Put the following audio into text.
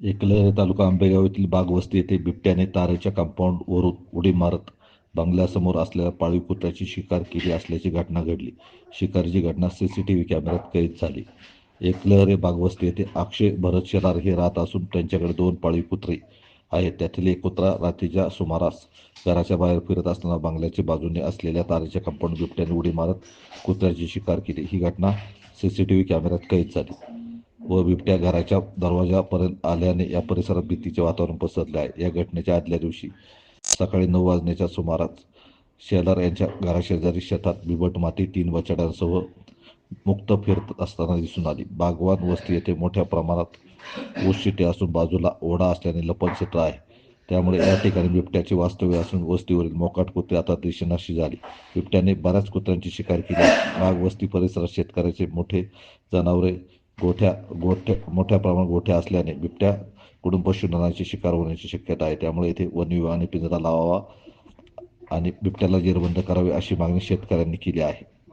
एकलहरे तालुका आंबेगाव येथील बागवस्ती येथे बिबट्याने तारेच्या कंपाऊंडवरून उडी मारत बंगल्यासमोर असलेल्या पाळीव कुत्र्याची शिकार केली असल्याची घटना घडली. शिकारीची घटना सीसीटीव्ही कॅमेऱ्यात कैद झाली. एकलहरे बागवस्ती येथे अक्षय भरत शेलार हे राहत असून त्यांच्याकडे दोन पाळीव कुत्रे आहेत. त्यातील एक कुत्रा रात्रीच्या सुमारास घराच्या बाहेर फिरत असताना बंगल्याच्या बाजूने असलेल्या तारेच्या कंपाऊंड बिबट्याने उडी मारत कुत्र्याची शिकार केली. ही घटना सीसीटीव्ही कॅमेऱ्यात कैद झाली. व बिबट्या घराच्या दरवाजापर्यंत आल्याने या परिसरात भीतीचे वातावरण पसरले आहे. या घटनेच्या आदल्या दिवशी सकाळी नऊ वाजण्याच्या सुमारास शेलार यांच्या घराशेजारी शेतात बिबट माती तीन बछड्यांसह मुक्त फिरत असताना दिसून आली. बागवान वस्ती येथे मोठ्या प्रमाणात ऊसशिटे असून बाजूला ओढा असल्याने लपन क्षेत्र आहे. त्यामुळे या ठिकाणी बिबट्याचे वास्तव्य असून वस्तीवरील मोकाट कुत्रे आता दिशेनाशी झाली. बिबट्याने बऱ्याच कुत्र्यांची शिकार केली. बाग वस्ती परिसरात शेतकऱ्याचे मोठे जनावरे गोठ्या गोठ्या मोठ्या प्रमाणात गोठ्या असल्याने बिबट्या कुटुंब पशुधनाची शिकार होण्याची शक्यता आहे. त्यामुळे येथे वनविभागाने पिंजरा लावावा आणि बिबट्याला जेरबंद करावे अशी मागणी शेतकऱ्यांनी केली आहे.